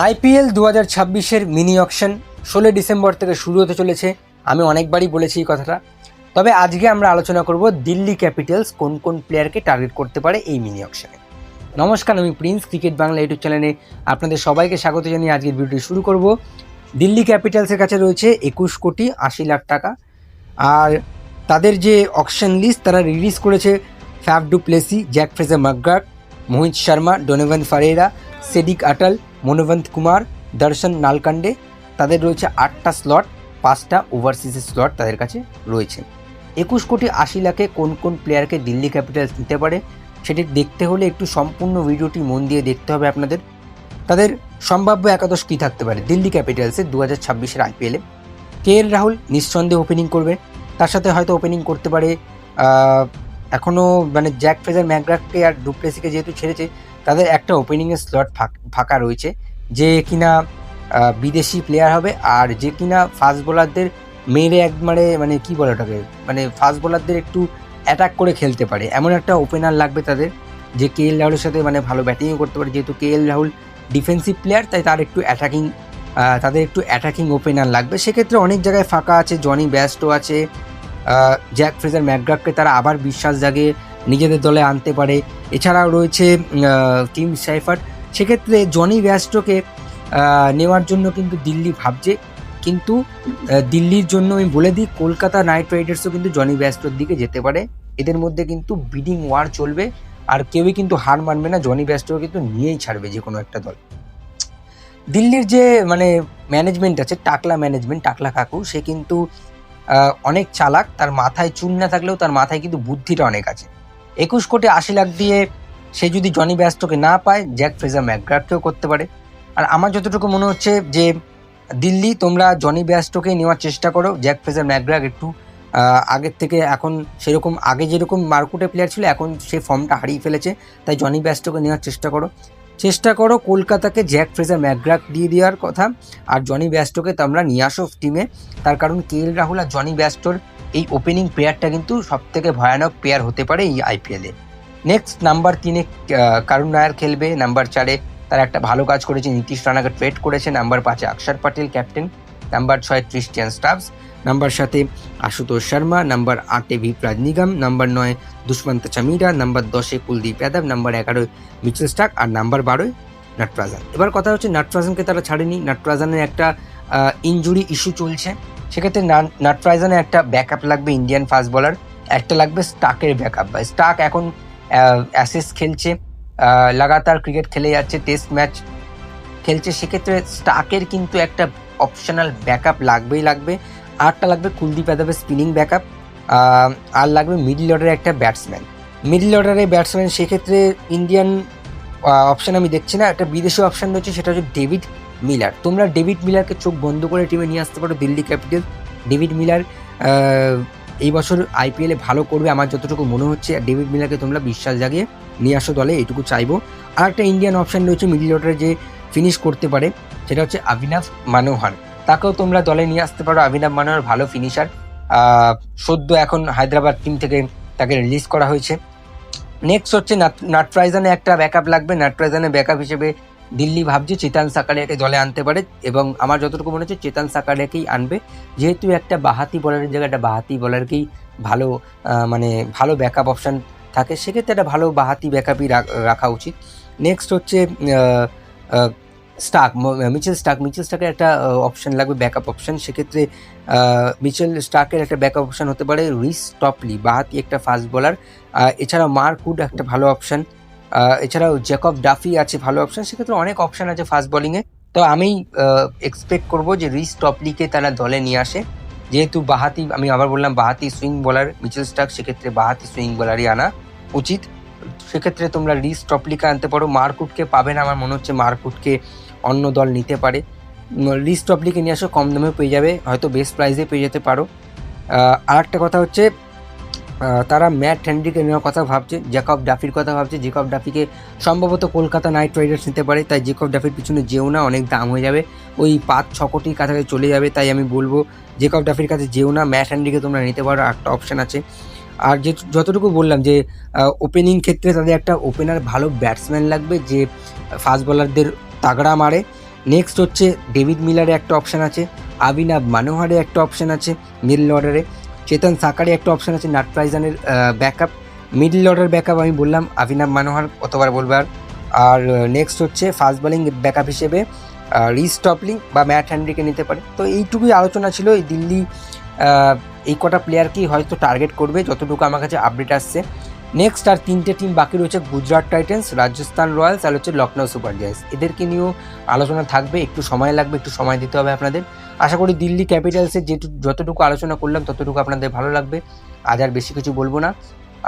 IPL দু হাজার ছাব্বিশের মিনি অকশন ষোলো ডিসেম্বর থেকে শুরু হতে চলেছে। আমি অনেকবারই বলেছি এই কথাটা। তবে আজকে আমরা আলোচনা করব দিল্লি ক্যাপিটালস কোন কোন প্লেয়ারকে টার্গেট করতে পারে এই মিনি অকশনে। নমস্কার, আমি প্রিন্স ক্রিকেট বাংলা ইউটিউব চ্যানেলে আপনাদের সবাইকে স্বাগত জানিয়ে আজকের ভিডিওটি শুরু করব। দিল্লি ক্যাপিটালসের কাছে রয়েছে একুশ কোটি আশি লাখ টাকা। আর তাদের যে অকশন লিস্ট, তারা রিলিজ করেছে Faf du Plessis, Jake Fraser McGurk Mohit Sharma, Donovan Ferreira Sediqullah Atal Manwanth Kumar, Darshan Nalkande, তাদের রয়েছে আটটা স্লট পাঁচটা ওভারসিজের স্লট তাদের কাছে রয়েছে। একুশ কোটি আশি লাখে কোন কোন প্লেয়ারকে দিল্লি ক্যাপিটালস নিতে পারে, সেটি দেখতে হলে একটু সম্পূর্ণ ভিডিওটি মন দিয়ে দেখতে হবে আপনাদের। তাদের সম্ভাব্য একাদশ কী থাকতে পারে? দিল্লি ক্যাপিটালসের দু হাজার ছাব্বিশের আইপিএলে কে এল রাহুল নিঃসন্দেহে ওপেনিং করবে? তার সাথে হয়তো ওপেনিং করতে পারে এখনও মানে জ্যাক ফ্রেজার ম্যাকগ্রাককে আর ডুপ্লেসিকে যেহেতু ছেড়েছে তাদের একটা ওপেনিংয়ের স্লট ফাঁকা রয়েছে। যে কিনা বিদেশি প্লেয়ার হবে আর যে কিনা ফাস্ট বোলারদের মেরে একবারে মানে কি বলে ওটাকে? মানে ফাস্ট বোলারদের একটু অ্যাটাক করে খেলতে পারে। এমন একটা ওপেনার লাগবে তাদের, যে কে এল রাহুলের সাথে মানে ভালো ব্যাটিংও করতে পারে। যেহেতু K L Rahul defensive player তাই তার একটু অ্যাটাকিং তাদের একটু অ্যাটাকিং ওপেনার লাগবে। সেক্ষেত্রে অনেক জায়গায় ফাঁকা আছে। জনি ব্যাস্টও আছে জ্যাক ফ্রেজার ম্যাকগ্রাককে তারা আবার বিশ্বাস জাগে নিজেদের দলে আনতে পারে। এছাড়াও রয়েছে টিম সাইফার। সেক্ষেত্রে জনি ব্যাস্টোকে নেওয়ার জন্য কিন্তু দিল্লি ভাবছে। কিন্তু দিল্লির জন্য আমি বলে দিই, কলকাতা নাইট রাইডার্সও কিন্তু জনি ব্যাস্টোর দিকে যেতে পারে। এদের মধ্যে কিন্তু বিডিং ওয়ার চলবে। আর কেউই কিন্তু হার মানবে না, জনি ব্যাস্টোকে কিন্তু নিয়েই ছাড়বে যে কোনো একটা দল। দিল্লির যে মানে ম্যানেজমেন্ট আছে, টাকলা ম্যানেজমেন্ট টাকলা কাকু, সে কিন্তু অনেক চালাক। তার মাথায় চুন না থাকলেও তার মাথায় কিন্তু বুদ্ধিটা অনেক আছে। একুশ কোটি আশি লাখ দিয়ে সে যদি জনি ব্যাস্টোকে না পায়, জ্যাক ফ্রেজার ম্যাকগ্রাফকেও করতে পারে। আর আমার যতটুকু মনে হচ্ছে যে, দিল্লি তোমরা জনি ব্যাস্টোকে নেওয়ার চেষ্টা করো, জ্যাক ফ্রেজার ম্যাকগ্রাক একটু আগের থেকে এখন সেরকম, আগে যেরকম মার্কুটে প্লেয়ার ছিল, এখন সে ফর্মটা হারিয়ে ফেলেছে, তাই জনি ব্যাস্টোকে নেওয়ার চেষ্টা করো। চেষ্টা করো কলকাতাকে জ্যাক ফ্রেজার ম্যাকগ্রাক দিয়ে দেওয়ার কথা, আর জনি ব্যাস্টোকে তোমরা নিয়ে আসো টিমে তার কারণ কে এল রাহুল আর জনি ব্যাস্টোর এই ওপেনিং প্লেয়ারটা কিন্তু সব থেকে ভয়ানক প্লেয়ার হতে পারে এই আইপিএলে নেক্সট নাম্বার তিনে কারুণ নায়ার খেলবে। নাম্বার চারে, তারা একটা ভালো কাজ করেছে, নীতিশ রানাকে ট্রেড করেছে। নাম্বার পাঁচে অক্ষর পাটেল ক্যাপ্টেন নাম্বার ছয় ক্রিস্টিয়ান স্টাফস নাম্বার সাথে আশুতোষ শর্মা। নাম্বার আটে ভিপরাজ নিগম নাম্বার নয়, দুষ্মন্ত চামিরা। নাম্বার দশে, কুলদীপ যাদব। নাম্বার এগারোয়, মিচেল স্টাক আর নাম্বার বারোয়, নটরাজান। এবার কথা হচ্ছে, নটরাজানকে তারা ছাড়েনি। নটরাজানের একটা ইনজুরি ইস্যু চলছে। সেক্ষেত্রে না- নটরাজানের একটা ব্যাকআপ লাগবে ইন্ডিয়ান ফাস্ট বলার একটা লাগবে স্টাকের ব্যাকআপ বা স্টাক এখন অ্যাসেস খেলছে লাগাতার ক্রিকেট খেলে যাচ্ছে টেস্ট ম্যাচ খেলছে, সেক্ষেত্রে স্টাকের কিন্তু একটা অপশনাল ব্যাকআপ লাগবেই লাগবে। আরটা লাগবে কুলদীপ যাদবের স্পিনিং ব্যাকআপ আর লাগবে মিডল অর্ডারের একটা ব্যাটসম্যান মিডল অর্ডারের ব্যাটসম্যান সেক্ষেত্রে ইন্ডিয়ান অপশান আমি দেখছি না, একটা বিদেশি অপশান রয়েছে, সেটা হচ্ছে ডেভিড মিলার তোমরা ডেভিড মিলারকে চোখ বন্ধ করে টিমে নিয়ে আসতে পারো দিল্লি ক্যাপিটাল ডেভিড মিলার এই বছর আইপিএলে ভালো করবে আমার যতটুকু মনে হচ্ছে ডেভিড মিলারকে তোমরা বিশ্বাস জাগিয়ে নিয়ে আসো দলে এইটুকু চাইব আর একটা ইন্ডিয়ান অপশন রয়েছে মিডিল অর্ডারে যে ফিনিশ করতে পারে সেটা হচ্ছে অভিনব মানোহার তাকেও তোমরা দলে নিয়ে আসতে পারো অভিনব মানোহার ভালো ফিনিশার সদ্য এখন হায়দ্রাবাদ টিম থেকে তাকে রিলিজ করা হয়েছে নেক্সট হচ্ছে নাট- নাটরাইজানে একটা ব্যাকআপ লাগবে নাটরাইজানে ব্যাকআপ হিসেবে দিল্লি ভাবছে চেতান সাকারিয়াকে দলে আনতে পারে এবং আমার যতটুকু মনে হচ্ছে চেতান সাকারিয়াকেই আনবে। যেহেতু একটা বাহাতি বলারের জায়গায় একটা বাহাতি বলারকেই ভালো মানে ভালো ব্যাকআপ অপশান থাকে, সেক্ষেত্রে একটা ভালো বাহাতি ব্যাকআপই রাখা উচিত। নেক্সট হচ্ছে স্টাক মিচেল স্টাক মিচেল স্টাকের একটা অপশান লাগবে ব্যাকআপ অপশান সেক্ষেত্রে মিচেল স্টাকের একটা ব্যাকআপ অপশান হতে পারে রিস টপলি বাহাতি একটা ফাস্ট বোলার এছাড়াও মার্কুড একটা ভালো অপশন এছাড়াও জ্যাকব ডাফি আছে ভালো অপশন সেক্ষেত্রে অনেক অপশন আছে ফাস্ট বোলিংয়ে তো আমি এক্সপেক্ট করব যে রিস টপলিকে তারা দলে নিয়ে আসে। যেহেতু বাহাতি, আমি আবার বললাম বাহাতি সুইং বলার মিচেল স্টাক সেক্ষেত্রে বাহাতি সুইং বলারই আনা উচিত। সেক্ষেত্রে তোমরা রিস টপলিকে আনতে পারো। মার্কুটকে পাবে না, আমার মনে হচ্ছে মার্কুটকে অন্য দল নিতে পারে। রিস টপলিকে নিয়ে আসো, কম দামে পেয়ে যাবে, হয়তো বেস্ট প্রাইসে পেয়ে যেতে পারো। আর একটা কথা হচ্ছে তারা ম্যাট হ্যান্ডিকে নেওয়ার কথা ভাবছে, জ্যাকব ডাফির কথা ভাবছে, জ্যাকব ডাফিকে সম্ভবত কলকাতা নাইট রাইডার্স নিতে পারে, তাই জ্যাকব ডাফির পিছনে যেও না, অনেক দাম হয়ে যাবে। ওই পাঁচ ছ কোটির কাছাকাছি চলে যাবে, তাই আমি বলব জ্যাকব ডাফির কাছে যেও না, ম্যাট হ্যান্ডিকে তোমরা নিতে পারো, একটা অপশান আছে। আর যে যতটুকু বললাম যে ওপেনিং ক্ষেত্রে তাদের একটা ওপেনার ভালো ব্যাটসম্যান লাগবে যে ফাস্ট বোলারদের তাগড়া মারে। নেক্সট হচ্ছে ডেভিড মিলারে একটা অপশান আছে আবিনাব মানোহারে একটা অপশান আছে মিডল অর্ডারে চেতন সাকারে একটা অপশান আছে নাটপ্রাইজানের ব্যাকআপ মিডল অর্ডার ব্যাকআপ আমি বললাম আভিনাব মানোহার কতবার বলবার আর। নেক্সট হচ্ছে ফাস্ট বোলিং ব্যাকআপ হিসেবে রিস্টপলিং বা ম্যাট হ্যান্ড্রিকে নিতে পারে। তো এইটুকুই আলোচনা ছিল, এই দিল্লি এই কটা প্লেয়ারকেই হয়তো টার্গেট করবে, যতটুকু আমার কাছে আপডেট আসছে। নেক্সট আর তিনটে টিম বাকি রয়েছে গুজরাট টাইটেন্স, রাজস্থান রয়্যালস আর হচ্ছে লখনৌ সুপার জায়ান্টস এদেরকে নিয়েও আলোচনা থাকবে, একটু সময় লাগবে, একটু সময় দিতে হবে আপনাদের। আশা করি দিল্লি ক্যাপিটালসের যেটু, যতটুকু আলোচনা করলাম, ততটুকু আপনাদের ভালো লাগবে। আজ আর বেশি কিছু বলব না।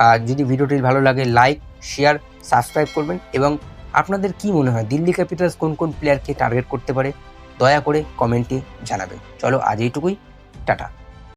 আর যদি ভিডিওটি ভালো লাগে লাইক শেয়ার সাবস্ক্রাইব করবেন এবং আপনাদের কি মনে হয়, দিল্লি ক্যাপিটালস কোন কোন প্লেয়ারকে টার্গেট করতে পারে? দয়া করে কমেন্টে জানাবেন। চলো আজ এইটুকুই, টাটা।